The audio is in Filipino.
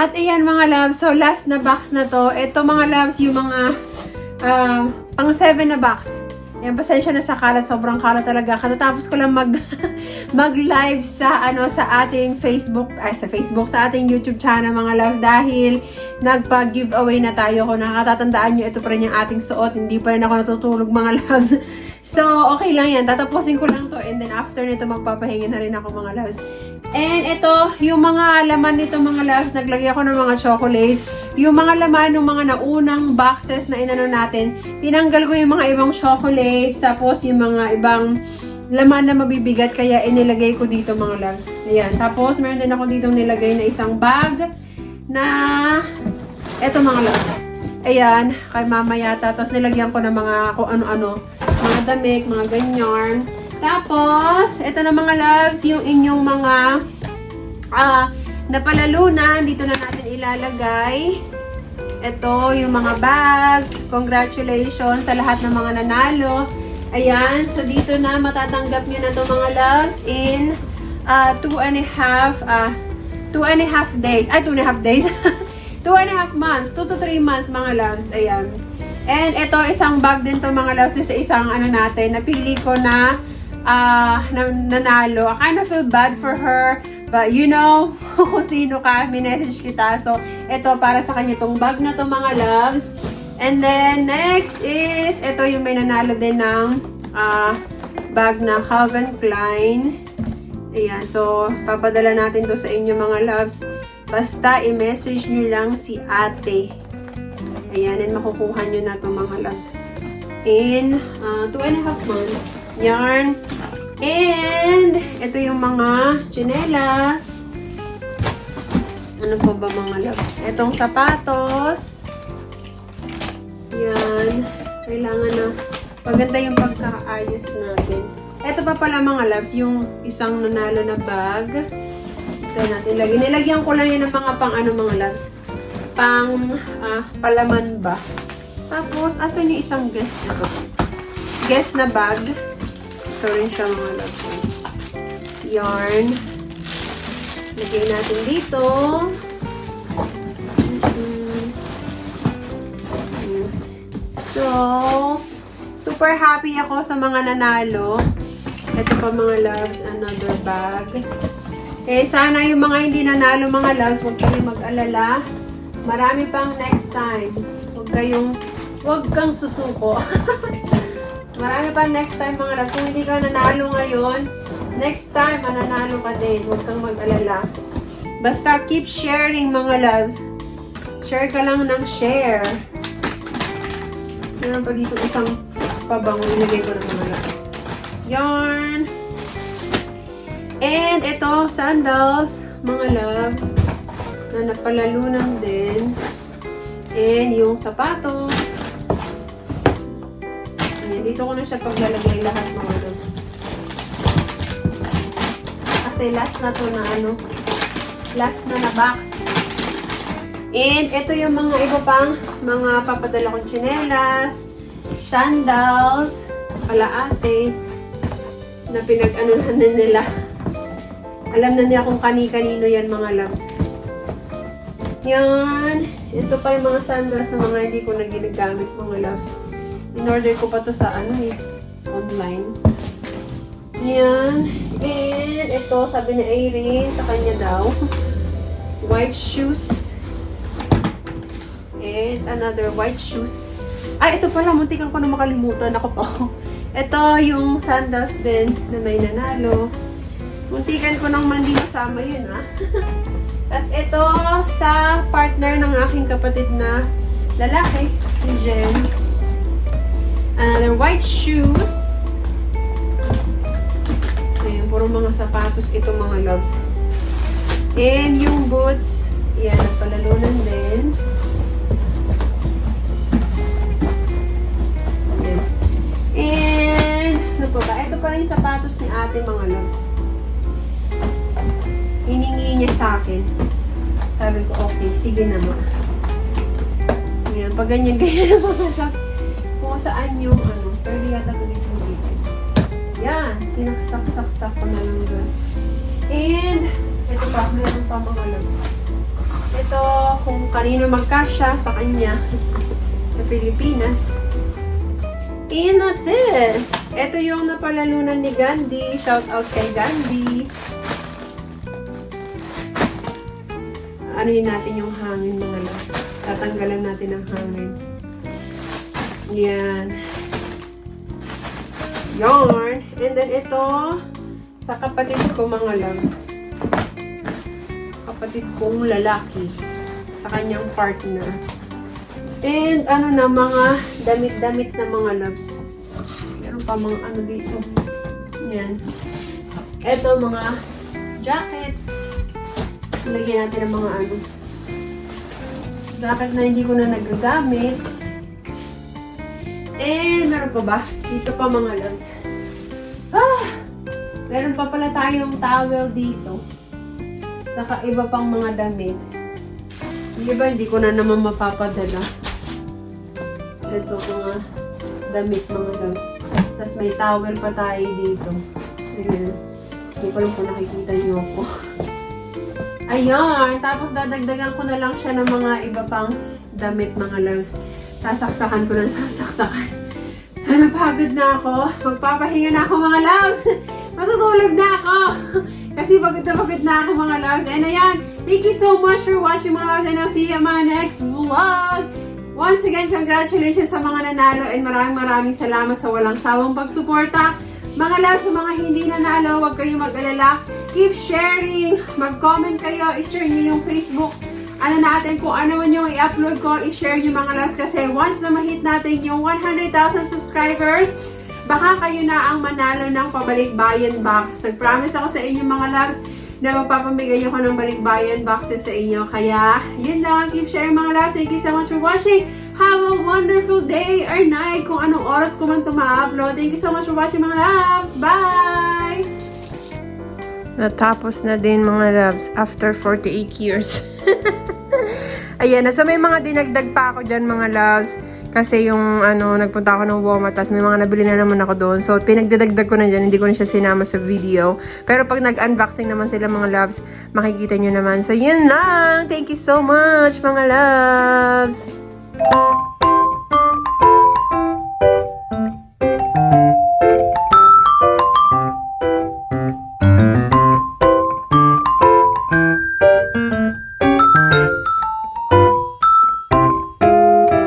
At ayan mga loves, so last na box na to. Ito mga loves, yung mga ah, pang 7 na box. Ayan, pasensya na sa kalat. Sobrang kalat talaga. Katatapos ko lang mag, mag-live sa, ano, sa ating Facebook, ay sa Facebook, sa ating YouTube channel mga loves. Dahil nagpa-giveaway na tayo. Kung nakatatandaan nyo, ito pa rin yung ating suot. Hindi pa rin ako natutulog mga loves. So, okay lang yan. Tatapusin ko lang to. And then after nito, magpapahinga na rin ako mga loves. And ito, yung mga laman nito mga loves, naglagay ako ng mga chocolates. Yung mga laman ng mga naunang boxes na inano natin, tinanggal ko yung mga ibang chocolates, tapos yung mga ibang laman na mabibigat, kaya inilagay ko dito mga loves. Ayan. Tapos, meron din ako dito nilagay na isang bag na eto mga loves. Ayan, kay mama yata. Tapos nilagyan ko ng mga kung ano-ano. Damit, mga ganyan. Tapos, ito na mga loves, yung inyong mga ah napalalunan. Dito na natin ilalagay. Ito, yung mga bags. Congratulations sa lahat ng mga nanalo. Ayan, so dito na matatanggap nyo na to mga loves in uh, two and a half, uh, two and a half days. Ay, two and a half days. two and a half months. Two to three months mga loves. Ayan. And ito, isang bag din to mga loves. Sa isang ano natin. Napili ko na na, nanalo. I kind of feel bad for her. But you know, kung sino ka, minessage kita. So, ito para sa kanya itong bag na to mga loves. And then, next is, ito yung may nanalo din ng ah, bag na Calvin Klein. Ayan, so, papadala natin to sa inyo mga loves. Basta, i-message nyo lang si ate. Ayan, and makukuha nyo na to mga loves. In uh, two and a half months. Yarn. And, ito yung mga chinelas. Ano pa ba mga loves? Itong sapatos. Yan. Kailangan na maganda yung pagkaayos natin. Ito pa pala mga loves, yung isang nanalo na bag. Ito natin lagi. Nilagyan ko lang yan ng mga pang ano mga loves. Pang ah, palaman ba. Tapos, asan yung isang guest na to? Guest na bag. Ito rin siya mga loves. Yarn. Lagay natin dito. So, super happy ako sa mga nanalo. Ito pa mga loves, another bag. Eh, sana yung mga hindi nanalo mga loves, huwag kayong mag-alala. Marami pang next time. Huwag kayong, huwag kang susuko. Marami pang next time mga loves. Kung hindi ka nanalo ngayon, next time mananalo ka din. Huwag kang mag-alala. Basta keep sharing mga loves. Share ka lang ng share. Meron pa dito isang pabango nilagay ko ng mga loves. Yarn. And ito, sandals, mga loves, na napalalunan din. And yung sapatos. Ayan, dito ko na siya paglalagay lahat mga loves. Kasi last na to na ano, last na na box. And ito yung mga iba pang mga papadala kong tsinelas, sandals, kalaate, na pinag-anuhan na nila. Alam na nila kung kani-kanino yan mga loves. Yan. Ito pa yung mga sandals na mga hindi ko na ginagamit mga loves. In-order ko pa to sa ano eh, online. Yan. And ito, sabi ni Irene, sa kanya daw. White shoes. And another white shoes. Ay, ito pala, muntikan ko na makalimutan. Ako pa. Ito yung sandals din na may nanalo. Muntikan ko nang mandi masama yun, ha? Tapos ito sa partner ng aking kapatid na lalaki, si Jen. Another white shoes. Ayan, puro mga sapatos ito mga loves. And yung boots, yan, nagpalalunan din. And, ano pa ba? Ito pa rin sapatos ni ate mga loves. Niya sa akin. Sabi ko, okay, sige naman. Ayan, pag ganyan-ganyan ang mga loves. Kung saan yung ano, pwede yata ito dito dito. Yan, sinaksak-saksak ko na lang doon. And, ito pa, meron pa mga loves. Ito, kung kanino magkasya sa kanya sa Pilipinas. And that's it. Ito yung napalalunan ni Gandhi. Shout out kay Gandhi. Anuhin natin yung hangin mga love. Tatanggalan natin ang hangin. Yan. Yarn. And then ito, sa kapatid ko mga loves. Kapatid kong lalaki. Sa kanyang partner. And ano na, mga damit-damit na mga loves. Meron pa mga ano dito. Yan. Ito mga jacket. Lagyan natin ng mga ano. Jacket na hindi ko na nagagamit. And meron pa ba? Dito pa mga loves. Ah! Meron pa pala tayong towel dito. Saka iba pang mga damit. Hindi ba, hindi ko na naman mapapadala. Ito mga damit mga loves. Tapos may towel pa tayo dito. Ayan. Hindi ko lang kung nakikita niyo ako. Ayan. Tapos dadagdagan ko na lang siya ng mga iba pang damit mga loves. Sasaksakan ko na sasaksakan. So, napagod na ako. Magpapahinga na ako mga loves. Matutulog na ako. Kasi pagod na pagod na ako mga loves. And ayan, thank you so much for watching mga loves. And I'll see you in my next vlog. Once again, congratulations sa mga nanalo and maraming maraming salamat sa walang sawang pagsuporta. Mga loves, sa mga hindi nanalo, huwag kayong mag-alala. Keep sharing. Mag-comment kayo. I-share niyo yung Facebook ano natin, kung ano man yung i-upload ko, i-share nyo mga loves kasi once na ma-hit natin yung 100,000 subscribers, baka kayo na ang manalo ng pabalik-bayan box. Nag-promise ako sa inyo mga loves na magpapamigay ako ng balikbayan boxes sa inyo. Kaya, yun lang. Keep sharing mga loves. Thank you so much for watching. Have a wonderful day or night kung anong oras ko man ito ma-upload. Thank you so much for watching mga loves. Bye! Natapos na din mga loves after 48 years. Ayan, so may mga dinagdag pa ako dyan mga loves. Kasi yung ano, nagpunta ako ng Walmart, tapos may mga nabili na naman ako doon. So, pinagdadagdag ko na dyan, hindi ko na siya sinama sa video. Pero pag nag-unboxing naman sila mga loves, makikita nyo naman. So, yun lang! Thank you so much mga loves!